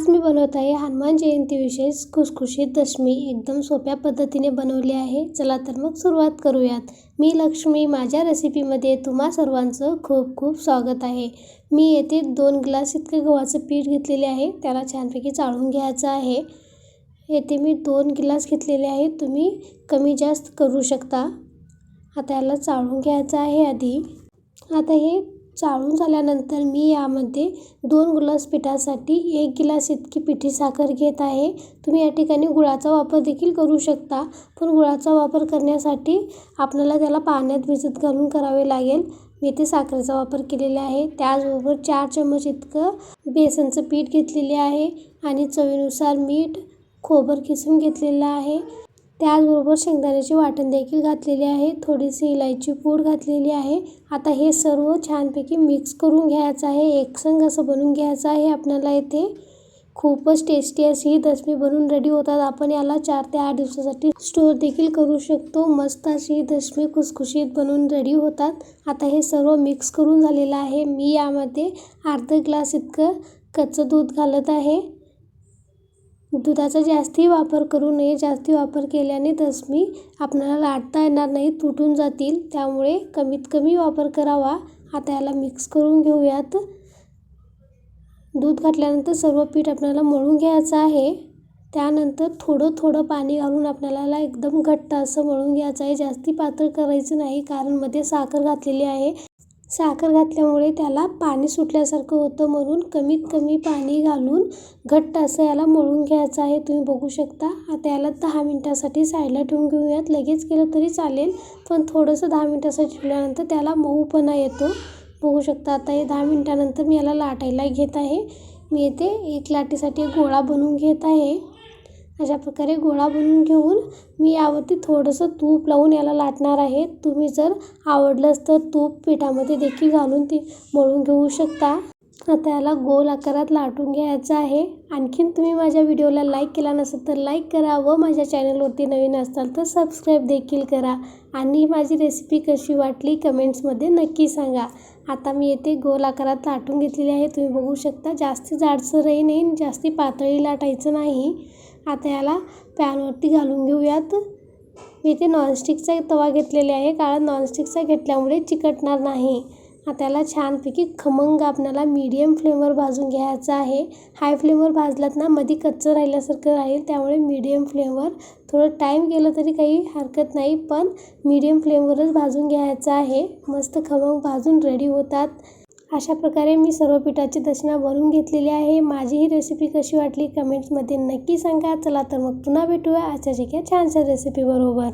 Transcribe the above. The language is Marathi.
आज मी बनवत आहे हनुमान जयंतीविषयीच खुसखुशीत दशमी. एकदम सोप्या पद्धतीने बनवली आहे. चला तर मग सुरुवात करूयात. मी लक्ष्मी माझ्या रेसिपीमध्ये तुम्हा सर्वांचं खूप खूप स्वागत आहे. मी येथे दोन ग्लास इतकं गव्हाचं पीठ घेतलेले आहे. त्याला छानपैकी चाळून घ्यायचं आहे. येथे मी दोन गिलास घेतलेले आहे तुम्ही कमी जास्त करू शकता. आता याला चाळून घ्यायचं आहे आधी. आता हे चाळून झाल्यानंतर मी यामध्ये दोन ग्लास पिठासाठी एक गिलास इतकी पिठी साखर घेत आहे. तुम्ही या ठिकाणी गुळाचा वापर देखील करू शकता पण गुळाचा वापर करण्यासाठी आपल्याला त्याला पाण्यात भिजत घालून करावे लागेल. मी इथे साखरेचा वापर केलेला आहे. त्याचबरोबर चार चम्मच इतकं बेसनचं पीठ घेतलेले आहे आणि चवीनुसार मीठ खोबर किसून घेतलेलं आहे. त्याचबरोबर शेंगदाण्याचे वाटण देखील घातलेले आहे. थोडीशी इलायची पूड घातलेली आहे. आता हे सर्व छानपैकी मिक्स करून घ्यायचं आहे. एकसंग असं बनवून घ्यायचं आहे आपल्याला इथे. खूपच टेस्टी अशी ही दशमी बनवून रेडी होतात आपण. याला चार ते आठ दिवसासाठी स्टोअर देखील करू शकतो. मस्त अशी ही दशमी खुसखुशीत बनवून रेडी होतात. आता हे सर्व मिक्स करून झालेलं आहे. मी यामध्ये अर्धा ग्लास इतकं कच्चं दूध घालत आहे. दुधाचा जास्ती वापर करू नये जास्ती वापर केल्याने तस्मी आपल्याला लाटता येणार नाही तुटून जातील. त्यामुळे कमीत कमी वापर करावा. आता याला मिक्स करून घेऊयात. दूध घातल्यानंतर सर्व पीठ आपल्याला मळून घ्यायचं आहे. त्यानंतर थोडं थोडं पाणी घालून आपल्याला एकदम घट्ट असं मळून घ्यायचं आहे. जास्ती पातळ करायचं नाही कारण मध्ये साखर घातलेली आहे. साखर घातल्यामुळे त्याला पाणी सुटल्यासारखं होतं म्हणून कमीत कमी पाणी घालून घट्ट असं याला मळून घ्यायचं आहे. तुम्ही बघू शकता. आता याला दहा मिनटासाठी साईडला ठेवून घेऊयात. लगेच केलं तरी चालेल पण थोडंसं दहा मिनटासाठी ठेवल्यानंतर त्याला मऊपणा येतो. बघू शकता आता हे दहा मिनटानंतर मी याला लाटायला घेत आहे. मी येथे एक लाटीसाठी गोळा बनवून घेत आहे. अशा प्रकारे गोळा बनवून घेऊन मी यावरती थोडंसं तूप लावून याला लाटणार आहे. तुम्ही जर आवडलंच तर तूप पिठामध्ये देखील घालून ती मळून घेऊ शकता. आता याला गोल आकारात लाटून घ्यायचं आहे. आणखीन तुम्ही माझ्या व्हिडिओला लाईक केला नसेल तर लाईक करा व माझ्या चॅनलवरती नवीन असाल तर सबस्क्राईब देखील करा. आणि माझी रेसिपी कशी वाटली कमेंट्समध्ये नक्की सांगा. आता मी येथे गोल आकारात लाटून घेतलेली आहे. तुम्ही बघू शकता जास्ती जाडसरही नाही जास्ती पातळी लाटायचं नाही. आता याला पॅनवरती घालून घेऊयात. मी इथे नॉनस्टिकचा तवा घेतलेला आहे. कारण नॉनस्टिकचा घेतल्यामुळे चिकटणार नाही. आता याला छानपैकी खमंग आपल्याला मीडियम फ्लेमवर भाजून घ्यायचं आहे. हाय फ्लेमवर भाजलात ना मध्ये कच्चं राहिल्यासारखं राहील. त्यामुळे मीडियम फ्लेमवर थोडं टाईम गेलं तरी काही हरकत नाही पण मीडियम फ्लेमवरच भाजून घ्यायचं आहे. मस्त खमंग भाजून रेडी होतात. अशा प्रकारे मी सर्व पिठाची दशना भरून घेतलेली आहे. माझी ही रेसिपी कशी वाटली कमेंट्समध्ये नक्की सांगा. चला तर मग पुन्हा भेटूया आजच्या एका छानशा रेसिपीबरोबर